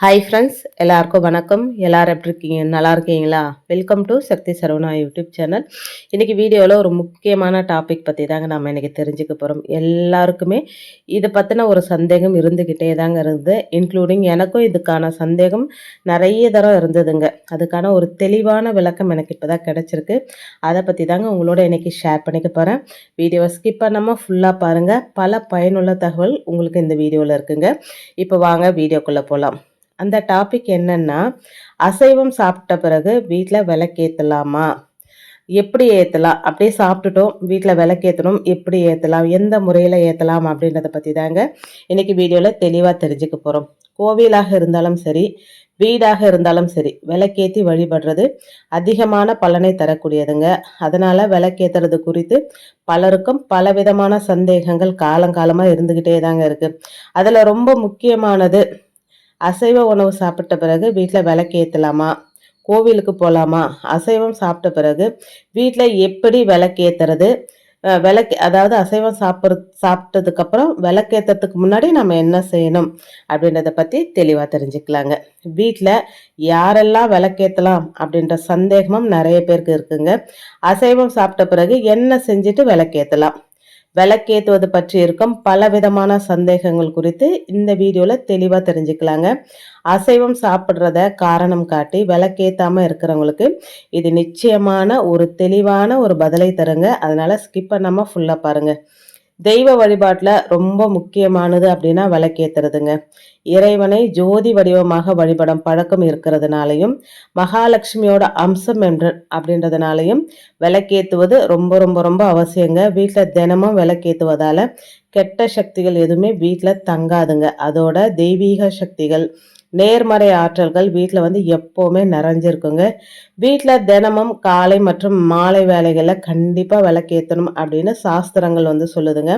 Hi friends எல்லாருக்கும் வணக்கம். எல்லாரும் எப்படி இருக்கீங்க? நல்லா இருக்கீங்களா? Welcome to Shakti Saravana YouTube channel இன்றைக்கி வீடியோவில் ஒரு முக்கியமான டாபிக் பற்றி தாங்க நம்ம இன்றைக்கி தெரிஞ்சுக்க போகிறோம் எல்லாருக்குமே இதை பற்றின ஒரு சந்தேகம் இருந்துக்கிட்டே தாங்க இருந்தது இன்க்ளூடிங் எனக்கும் இதுக்கான சந்தேகம் நிறைய தரம் இருந்ததுங்க. அதுக்கான ஒரு தெளிவான விளக்கம் எனக்கு இப்போ தான் கிடச்சிருக்கு. அதை பற்றி தாங்க உங்களோட இன்றைக்கி ஷேர் பண்ணிக்க போகிறேன் வீடியோவை ஸ்கிப் பண்ணாமல் ஃபுல்லாக பாருங்கள் பல பயனுள்ள தகவல் உங்களுக்கு இந்த வீடியோவில் இருக்குங்க. இப்போ வாங்க வீடியோக்குள்ளே போகலாம் அந்த டாபிக் என்னன்னா அசைவம் சாப்பிட்ட பிறகு வீட்டில் விளக்கேற்றலாமா எப்படி ஏற்றலாம் அப்படியே சாப்பிட்டுட்டோம் வீட்டில் விளக்கேற்றணும் எப்படி ஏற்றலாம் எந்த முறையில் ஏற்றலாம் அப்படின்றத பற்றி தாங்க இன்றைக்கி வீடியோவில் தெளிவாக தெரிஞ்சுக்க போகிறோம் கோவிலாக இருந்தாலும் சரி வீடாக இருந்தாலும் சரி விளக்கேற்றி வழிபடுறது அதிகமான பலனை தரக்கூடியதுங்க. அதனால் விளக்கேற்றுறது குறித்து பலருக்கும் பலவிதமான சந்தேகங்கள் காலங்காலமாக இருந்துக்கிட்டே தாங்க இருக்குது அதில் ரொம்ப முக்கியமானது அசைவ உணவு சாப்பிட்ட பிறகு வீட்டில் விளக்கு ஏற்றலாமா கோவிலுக்கு போகலாமா அசைவம் சாப்பிட்ட பிறகு வீட்டில் எப்படி விளக்கேற்றுறது விளக்கு அதாவது அசைவம் சாப்பிட்ற சாப்பிட்டதுக்கப்புறம் விளக்கேற்றுறதுக்கு முன்னாடி நம்ம என்ன செய்யணும் அப்படின்றத பற்றி தெளிவாக தெரிஞ்சுக்கலாங்க. வீட்டில் யாரெல்லாம் விளக்கேற்றலாம் அப்படின்ற சந்தேகமும் நிறைய பேருக்கு இருக்குங்க. அசைவம் சாப்பிட்ட பிறகு என்ன செஞ்சுட்டு விளக்கேற்றலாம் விளக்கேற்றுவது பற்றி இருக்கும் பல விதமான சந்தேகங்கள் குறித்து இந்த வீடியோவில் தெளிவாக தெரிஞ்சுக்கலாங்க. அசைவம் சாப்பிட்றத காரணம் காட்டி விளக்கேற்றாமல் இருக்கிறவங்களுக்கு இது நிச்சயமான ஒரு தெளிவான ஒரு பதிலை தருங்க. அதனால் ஸ்கிப் பண்ணாமல் ஃபுல்லாக பாருங்கள் தெய்வ வழிபாட்டில் ரொம்ப முக்கியமானது அப்படின்னா விளக்கேற்றுறதுங்க இறைவனை ஜோதி வடிவமாக வழிபடும் பழக்கம் இருக்கிறதுனாலையும் மகாலட்சுமியோட அம்சம் என்று அப்படின்றதுனாலையும் விளக்கேற்றுவது ரொம்ப ரொம்ப ரொம்ப அவசியங்க. வீட்டில் தினமும் விளக்கேற்றுவதால் கெட்ட சக்திகள் எதுவுமே வீட்டில் தங்காதுங்க. அதோட தெய்வீக சக்திகள் நேர்மறை ஆற்றல்கள் வீட்டில் வந்து எப்போவுமே நிறைஞ்சிருக்குங்க. வீட்டில் தினமும் காலை மற்றும் மாலை வேலைகளில் கண்டிப்பாக விளக்கேற்றணும் அப்படின்னு சாஸ்திரங்கள் வந்து சொல்லுதுங்க.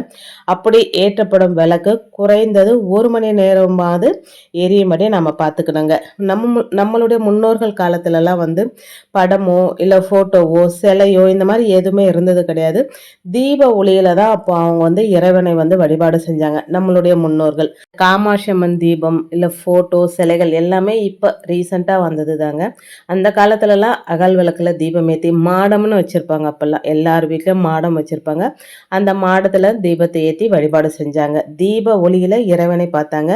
அப்படி ஏற்றப்படும் விளக்கு குறைந்தது ஒரு மணி நேரமாவது எரியும்படி நம்ம பார்த்துக்கணுங்க. நம்ம நம்மளுடைய முன்னோர்கள் காலத்துலலாம் வந்து படமோ இல்லை ஃபோட்டோவோ சிலையோ இந்த மாதிரி எதுவுமே இருந்தது கிடையாது. தீப ஒளியில தான் அப்போ அவங்க வந்து இறைவனை வந்து வழிபாடு செஞ்சாங்க நம்மளுடைய முன்னோர்கள். காமாட்சியம்மன் தீபம் இல்லை ஃபோட்டோ சிலைகள் எல்லாமே இப்போ ரீசண்டாக வந்தது தாங்க அந்த காலத்துலலாம் அகல் விளக்கில் தீபம் ஏற்றி மாடம்னு வச்சுருப்பாங்க அப்போல்லாம். எல்லார் வீட்லேயும் மாடம் வச்சுருப்பாங்க. அந்த மாடத்தில் தீபத்தை ஏற்றி வழிபாடு செஞ்சாங்க. தீப ஒளியில் இறைவனை பார்த்தாங்க.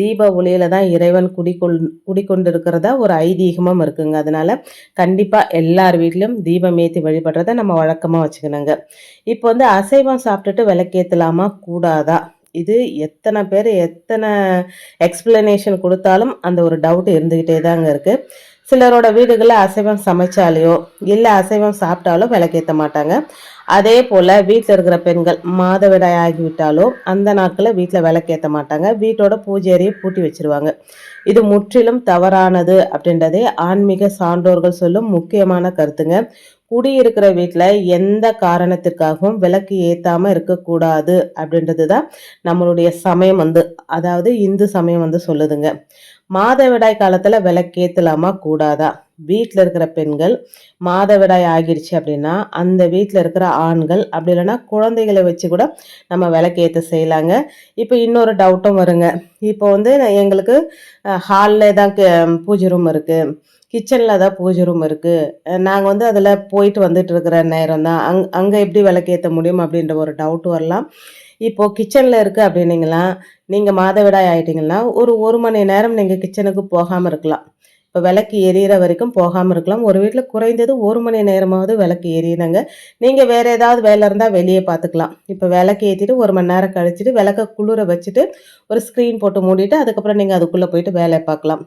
தீப ஒளியில் தான் இறைவன் குடிக்கொள் குடிக்கொண்டு இருக்கிறதா ஒரு ஐதீகமும் இருக்குங்க. அதனால் கண்டிப்பாக எல்லார் வீட்லேயும் தீபம் ஏற்றி வழிபடுறத நம்ம வழக்கமாக வச்சுக்கணுங்க. இப்போ வந்து அசைவம் சாப்பிட்டுட்டு விளக்கேற்றலாமா கூடாதா? இது எத்தனை பேர் எத்தனை எக்ஸ்பிளனேஷன் கொடுத்தாலும் அந்த ஒரு டவுட் இருந்துக்கிட்டே தாங்க இருக்குது சிலரோட வீடுகளில் அசைவம் சமைச்சாலேயோ இல்லை அசைவம் சாப்பிட்டாலோ விளக்கேற்ற மாட்டாங்க. அதே போல் வீட்டில் இருக்கிற பெண்கள் மாதவிடாய் ஆகிவிட்டாலோ அந்த நாட்களில் வீட்டில் விளக்கேற்ற மாட்டாங்க. வீட்டோட பூஜை பூட்டி வச்சிருவாங்க. இது முற்றிலும் தவறானது அப்படின்றதே ஆன்மீக சான்றோர்கள் சொல்லும் முக்கியமான கருத்துங்க. குடியிருக்கிற வீட்டில் எந்த காரணத்திற்காகவும் விளக்கு ஏற்றாமல் இருக்கக்கூடாது அப்படின்றது தான் நம்மளுடைய சமயம் வந்து அதாவது இந்து சமயம் வந்து சொல்லுதுங்க. மாதவிடாய் காலத்தில் விளக்கேற்றலாமா கூடாதா? வீட்டில் இருக்கிற பெண்கள் மாதவிடாய் ஆகிடுச்சு அப்படின்னா அந்த வீட்டில் இருக்கிற ஆண்கள் அப்படி இல்லைன்னா குழந்தைகளை வச்சு கூட நம்ம விளக்கேற்ற செய்யலாங்க. இப்போ இன்னொரு டவுட்டும் வருங்க. இப்போ வந்து எங்களுக்கு ஹாலில் தான் பூஜை ரூம் இருக்குது கிச்சனில் தான் பூஜை ரூம் இருக்குது நாங்கள் வந்து அதில் போயிட்டு வந்துட்டு இருக்கிற நேரம் தான். அங் அங்கே எப்படி விளக்கேற்ற முடியும் அப்படின்ற ஒரு டவுட் வரலாம். இப்போது கிச்சனில் இருக்குது அப்படின்னீங்களா நீங்கள் மாதவிடாய் ஆகிட்டிங்கன்னா ஒரு ஒரு மணி நேரம் நீங்கள் கிச்சனுக்கு போகாமல் இருக்கலாம். இப்போ விளக்கு எரியிற வரைக்கும் போகாமல் இருக்கலாம். ஒரு வீட்டில் குறைந்தது ஒரு மணி நேரமாவது விளக்கு எரியணுங்க. நீங்கள் வேறு ஏதாவது வேலை இருந்தால் வெளியே பார்த்துக்கலாம் இப்போ விளக்கு ஏற்றிட்டு ஒரு மணி நேரம் கழிச்சிட்டு விளக்க குளிர வச்சுட்டு ஒரு ஸ்க்ரீன் போட்டு மூடிட்டு அதுக்கப்புறம் நீங்கள் அதுக்குள்ளே போயிட்டு வேலையை பார்க்கலாம்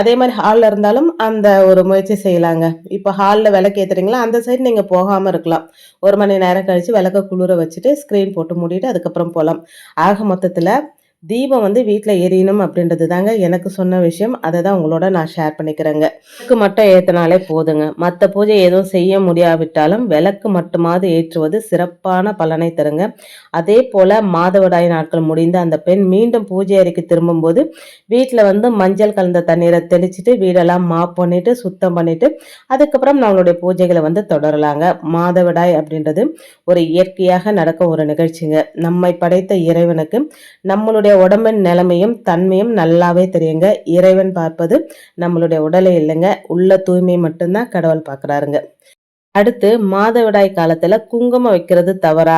அதே மாதிரி ஹாலில் இருந்தாலும் அந்த ஒரு முயற்சி செய்யலாங்க. இப்போ ஹாலில் விளக்கு ஏற்றுறீங்களா அந்த சைடு நீங்கள் போகாமல் இருக்கலாம். ஒரு மணி நேரம் கழித்து விளக்க குளிர வச்சுட்டு ஸ்க்ரீன் போட்டு மூடிட்டு அதுக்கப்புறம் போகலாம் ஆக மொத்தத்தில் தீபம் வந்து வீட்டில் எரியணும் அப்படின்றது தாங்க எனக்கு சொன்ன விஷயம். அதை தான் உங்களோட நான் ஷேர் பண்ணிக்கிறேங்க. விளக்கு மட்டும் ஏற்றினாலே போதுங்க. மற்ற பூஜை எதுவும் செய்ய முடியாவிட்டாலும் விளக்கு மட்டுமாவது ஏற்றுவது சிறப்பான பலனை தருங்க. அதே போல் மாதவிடாய் நாட்கள் முடிந்து அந்த பெண் மீண்டும் பூஜை அறைக்கு திரும்பும்போது வீட்டில் வந்து மஞ்சள் கலந்த தண்ணீரை தெளிச்சுட்டு வீடெல்லாம் மாப் பண்ணிவிட்டு சுத்தம் பண்ணிவிட்டு அதுக்கப்புறம் நம்மளுடைய பூஜைகளை வந்து தொடரலாங்க. மாதவிடாய் அப்படின்றது ஒரு இயற்கையாக நடக்கும் ஒரு நிகழ்ச்சிங்க. நம்மை படைத்த இறைவனுக்கு நம்மளுடைய உடம்பின் நிலைமையும் தன்மையும் நல்லாவே தெரியுங்க. இறைவன் பார்ப்பது நம்மளுடைய உடலை இல்லைங்க. உள்ள தூய்மை மட்டும்தான் கடவுள் பார்க்குறாருங்க. அடுத்து மாதவிடாய் காலத்தில் குங்குமம் வைக்கிறது தவறா?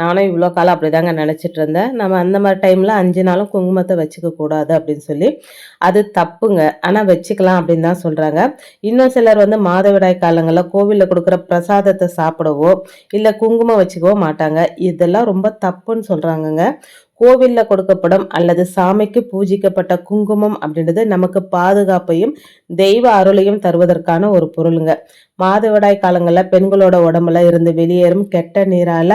நானும் இவ்வளோ காலம் அப்படி தாங்க நினச்சிட்டு இருந்தேன். நம்ம அந்த மாதிரி டைமில் அஞ்சு நாளும் குங்குமத்தை வச்சுக்க கூடாது அப்படின்னு சொல்லி. அது தப்புங்க. ஆனால் வச்சுக்கலாம் அப்படின்னு தான் சொல்கிறாங்க இன்னும் சிலர் வந்து மாதவிடாய் காலங்களில் கோவிலில் கொடுக்குற பிரசாதத்தை சாப்பிடவோ இல்லை குங்குமம் வச்சுக்கவோ மாட்டாங்க. இதெல்லாம் ரொம்ப தப்புன்னு சொல்கிறாங்கங்க கோவிலில் கொடுக்கப்படும் அல்லது சாமிக்கு பூஜிக்கப்பட்ட குங்குமம் அப்படின்றது நமக்கு பாதுகாப்பையும் தெய்வ அருளையும் தருவதற்கான ஒரு பொருளுங்க. மாதவிடாய் காலங்களில் பெண்களோட உடம்புல இருந்து வெளியேறும் கெட்ட நீரால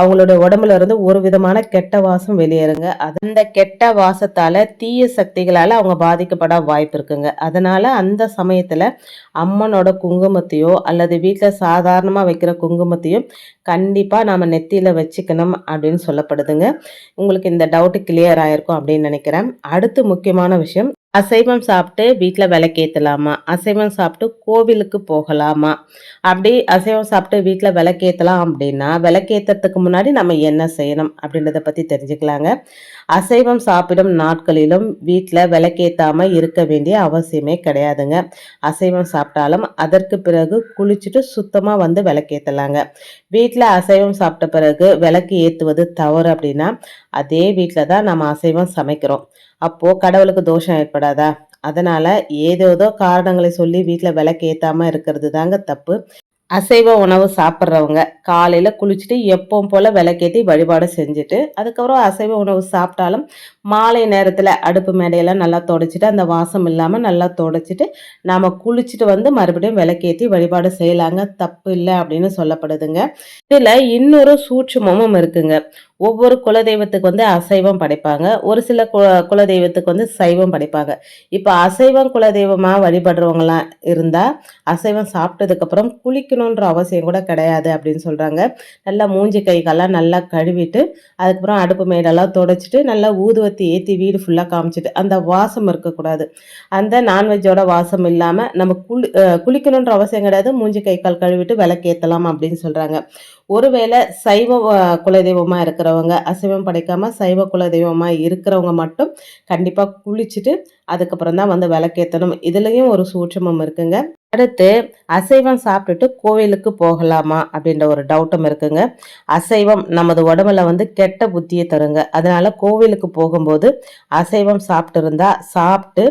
அவங்களோட உடம்புல இருந்து ஒரு விதமான கெட்ட வாசம் வெளியேறுங்க. அந்த கெட்ட வாசத்தால தீய சக்திகளால அவங்க பாதிக்கப்பட வாய்ப்பு இருக்குங்க. அதனால அந்த சமயத்துல அம்மனோட குங்குமத்தையோ அல்லது வீட்டில் சாதாரணமாக வைக்கிற குங்குமத்தையும் கண்டிப்பாக நாம் நெத்தியில் வச்சுக்கணும் அப்படின்னு சொல்லப்படுதுங்க. உங்களுக்கு இந்த டவுட்டு கிளியர் ஆயிருக்கும் அப்படின்னு நினைக்கிறேன். அடுத்து முக்கியமான விஷயம் அசைவம் சாப்பிட்டு வீட்டில் விளக்கேற்றலாமா அசைவம் சாப்பிட்டு கோவிலுக்கு போகலாமா? அப்படி அசைவம் சாப்பிட்டு வீட்டில் விளக்கேற்றலாம் அப்படின்னா விளக்கேற்றத்துக்கு முன்னாடி நம்ம என்ன செய்யணும் அப்படின்றத பற்றி தெரிஞ்சுக்கலாங்க. அசைவம் சாப்பிடும் நாட்களிலும் வீட்டில் விளக்கேற்றாமல் இருக்க வேண்டிய அவசியமே கிடையாதுங்க. அசைவம் சாப்பிட்டாலும் அதற்கு பிறகு குளிச்சுட்டு சுத்தமாக வந்து விளக்கேற்றலாங்க வீட்டில் அசைவம் சாப்பிட்ட பிறகு விளக்கு ஏற்றுவது தவறு அப்படின்னா அதே வீட்டில் தான் நம்ம அசைவம் சமைக்கிறோம். அப்போது கடவுளுக்கு தோஷம் ஏற்படாதா? அதனால் ஏதேதோ காரணங்களை சொல்லி வீட்டில் விளக்கு ஏற்றாமல் இருக்கிறது தாங்க தப்பு. அசைவ உணவு சாப்பிட்றவங்க காலையில் குளிச்சுட்டு எப்பவும் போல் விளக்கேற்றி வழிபாடு செஞ்சுட்டு அதுக்கப்புறம் அசைவ உணவு சாப்பிட்டாலும் மாலை நேரத்தில் அடுப்பு மேடையெல்லாம் நல்லா தொடச்சிட்டு அந்த வாசம் இல்லாமல் நல்லா தொடச்சிட்டு நாம் குளிச்சுட்டு வந்து மறுபடியும் விளக்கேற்றி வழிபாடு செய்யலாங்க. தப்பு இல்லை அப்படின்னு சொல்லப்படுதுங்க. இதில் இன்னொரு சூட்சமும் இருக்குங்க. ஒவ்வொரு குலதெய்வத்துக்கு வந்து அசைவம் படைப்பாங்க. ஒரு சில கு குலதெய்வத்துக்கு வந்து சைவம் படைப்பாங்க. இப்போ அசைவம் குலதெய்வமாக வழிபடுறவங்களாம் இருந்தால் அசைவம் சாப்பிட்டதுக்கப்புறம் குளிக்கணுன்ற அவசியம் கூட கிடையாது அப்படின்னு சொல்கிறாங்க நல்லா மூஞ்சி கைகள்லாம் நல்லா கழுவிட்டு அதுக்கப்புறம் அடுப்பு மேடெல்லாம் தொடச்சிட்டு நல்லா ஊதுவத்தி ஏற்றி வீடு ஃபுல்லாக காமிச்சிட்டு அந்த வாசம் இருக்கக்கூடாது. அந்த நான்வெஜ்ஜோட வாசம் இல்லாமல் நம்ம குளி குளிக்கணுன்ற அவசியம் கிடையாது. மூஞ்சி கை கால் கழுவிட்டு விளக்கேற்றலாம் அப்படின்னு சொல்கிறாங்க ஒருவேளை சைவ குலதெய்வமாக இருக்கிற இருக்கிறவங்க அசைவம் படைக்காமல் சைவ குலதெய்வமாக இருக்கிறவங்க மட்டும் கண்டிப்பாக குளிச்சுட்டு அதுக்கப்புறம் தான் வந்து விளக்கேற்றணும் இதுலேயும் ஒரு சூட்சமம் இருக்குங்க. அடுத்து அசைவம் சாப்பிட்டுட்டு கோவிலுக்கு போகலாமா அப்படின்ற ஒரு டவுட்டும் இருக்குங்க. அசைவம் நமது உடம்புல வந்து கெட்ட புத்தியை தருங்க. அதனால கோவிலுக்கு போகும்போது அசைவம் சாப்பிட்டு இருந்தா சாப்பிட்டு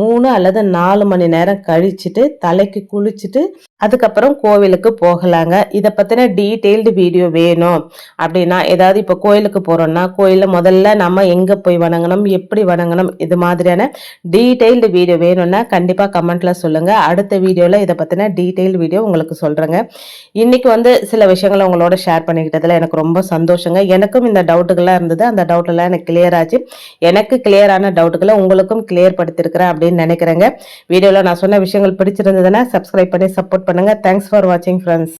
மூணு அல்லது நாலு மணி நேரம் கழிச்சுட்டு தலைக்கு குளிச்சுட்டு அதுக்கப்புறம் கோவிலுக்கு போகலாங்க. இதை பற்றின டீட்டெயில்டு வீடியோ வேணும். அப்படின்னா ஏதாவது இப்போ கோயிலுக்கு போகிறோம்னா கோயிலில் முதல்ல நம்ம எங்கே போய் வணங்கணும் எப்படி வணங்கணும் இது மாதிரியான டீட்டெயில்டு வீடியோ வேணும்னா கண்டிப்பாக கமெண்ட்டில் சொல்லுங்கள் அடுத்த வீடியோவில் இதை பற்றின டீட்டெயில் வீடியோ உங்களுக்கு சொல்கிறேங்க இன்றைக்கி வந்து சில விஷயங்களை உங்களோட ஷேர் பண்ணிக்கிட்டதில் எனக்கு ரொம்ப சந்தோஷங்க. எனக்கும் இந்த டவுட்டுகள்லாம் இருந்தது. அந்த டவுட்டெல்லாம் எனக்கு கிளியர் ஆச்சு. எனக்கு கிளியரான டவுட்டுகளை உங்களுக்கும் கிளியர் படுத்திருக்கிறேன். அப்படின்னு நினைக்கிறேங்க. வீடியோவில் நான் சொன்ன விஷயங்கள் பிடிச்சிருந்ததுன்னா சப்ஸ்கிரைப் பண்ணி சப்போர்ட் பண்ணுங்கள் தேங்க்ஸ் ஃபார் வாட்சிங் ஃப்ரெண்ட்ஸ்